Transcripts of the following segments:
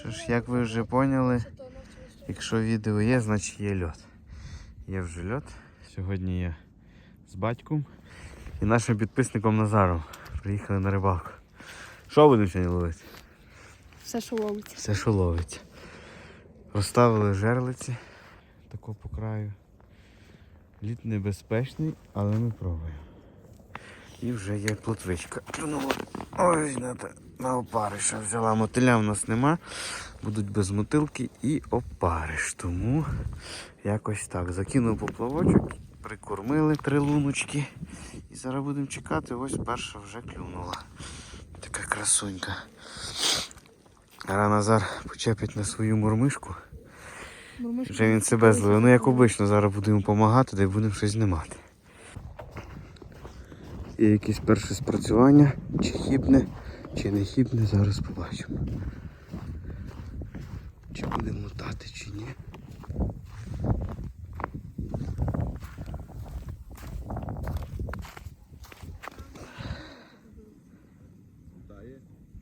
Що ж, як ви вже поняли, якщо відео є, значить є льот. Є вже льот. Сьогодні я з батьком і нашим підписником Назаром. Приїхали на рибалку. Що будемо сьогодні ловити? Все, що ловиться. Все, що ловиться. Розставили жерлиці тако по краю. Лід небезпечний, але ми пробуємо. І вже є плотвичка. Клюнула. Ой, надо на опариша взяла. Мотиля в нас нема. Будуть без мотилки і опариш. Тому якось так. Закинув поплавочок, прикормили три луночки. І зараз будемо чекати. Ось перша вже клюнула. Така красунька. Зараз Назар почепить на свою мурмишку. Вже він себе зловив. Ну як обично, зараз будемо допомагати, де будемо щось знімати. Є якесь перше спрацювання, чи хібне, чи не хібне, зараз побачимо. Чи будемо мотати, чи ні.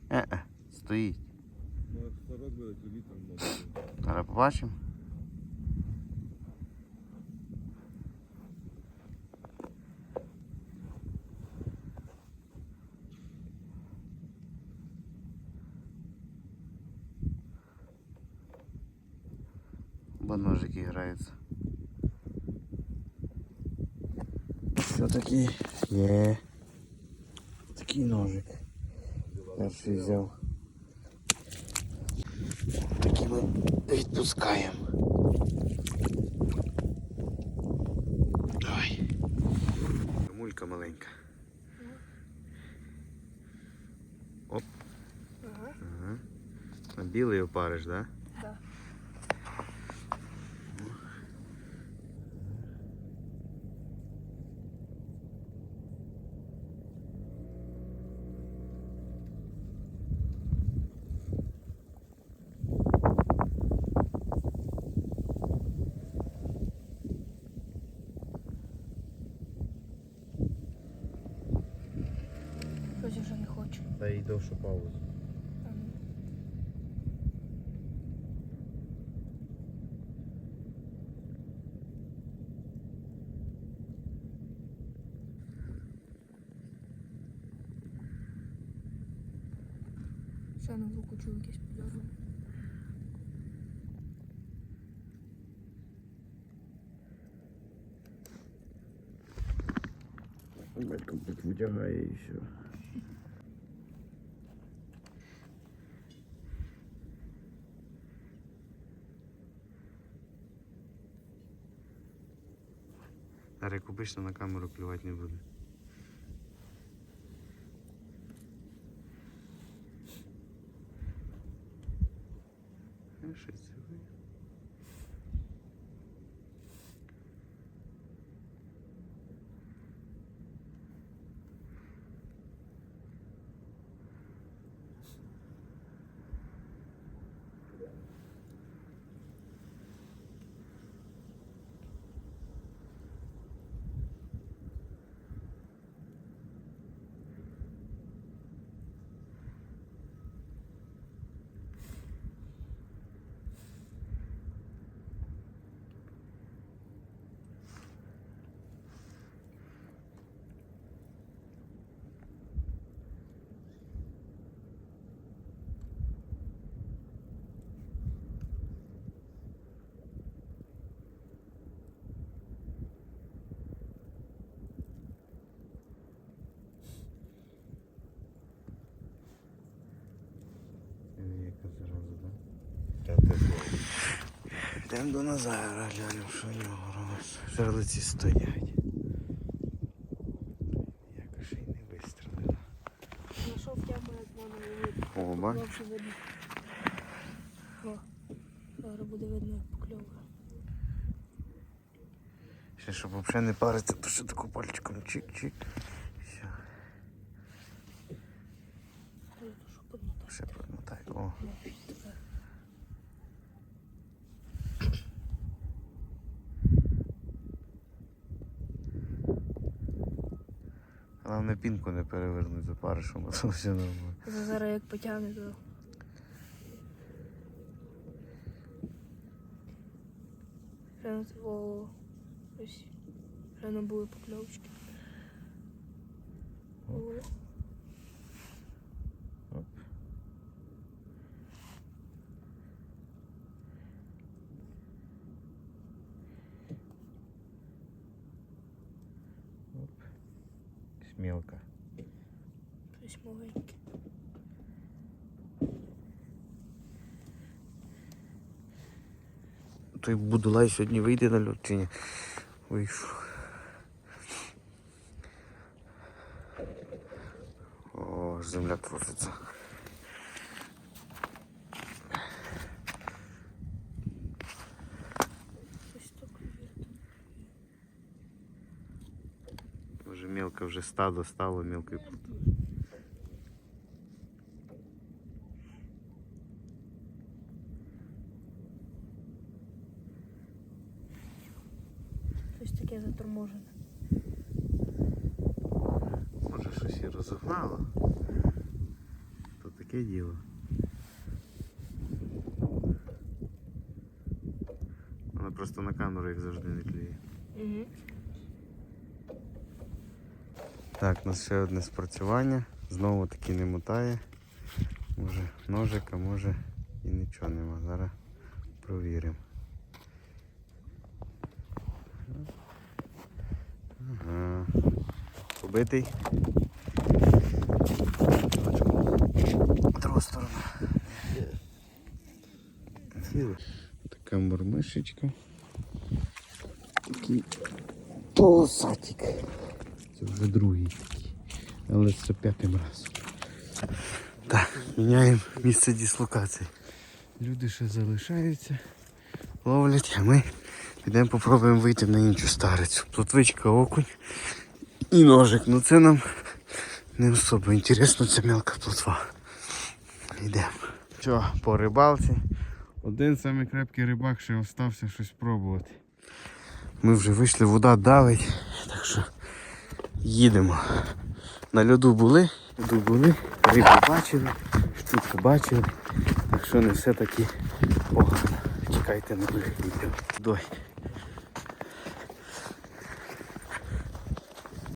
Е-е, стоїть. Зараз побачимо. Бо ножики граються. Що такий? Є. Такий ножик. Перший взяв. Такі ми відпускаємо. Давай. Мулька маленька. Оп. Ага. Ага. А білий опариш, да? Да. Та й довшу паузу. Ще на звуку чую якийсь підозрюваний. Батько витягає і все. Як обично на камеру плевать не буде. А, щось це ви? Да? Йдемо до Назара, глянемо, що в нього робить. Жерлиці стоять. Якось і не вистрелила. Знайшов тему, як вона. О, бач. Видно. О, зараз буде видно, як покльовує. Ще щоб взагалі не париться, то ще таку пальчиком чик-чик. О. Головне пінку не перевернуть за паришом, а все нормально. Це зараз як потягне, то. Рано було... Ось. Рано були покльовочки. О. Смелка. щось маленьке. Той Будулай сьогодні вийде на льот чи ні? О, земля труситься. мелко, вже стадо стало мелкою. Щось таке заторможене. Може щось і розогнало. То таке діло. Вона просто на камеру як завжди не клює. Угу. Так, у нас ще одне спрацювання. Знову таки не мотає. Може ножика, може і нічого нема. Зараз провіримо. Ага. Побитий. Друга сторона. Така мормишечка. Такий полосатик. Це вже другий такий. Але це п'ятим разом. Так, міняємо місце дислокації. Люди ще залишаються, ловлять, а ми підемо попробуємо вийти на іншу старицю. Плотвичка, окунь і ножик. Ну це нам не особо інтересно, це мелка плотва. Йдемо. Що, по рибалці. Один самий крепкий рибак ще остався щось пробувати. Ми вже вийшли, вода давить, так що їдемо. На льоду були, льоду були, рибу бачили, штуку бачили. Так що не все таки погано. Чекайте на нових відео.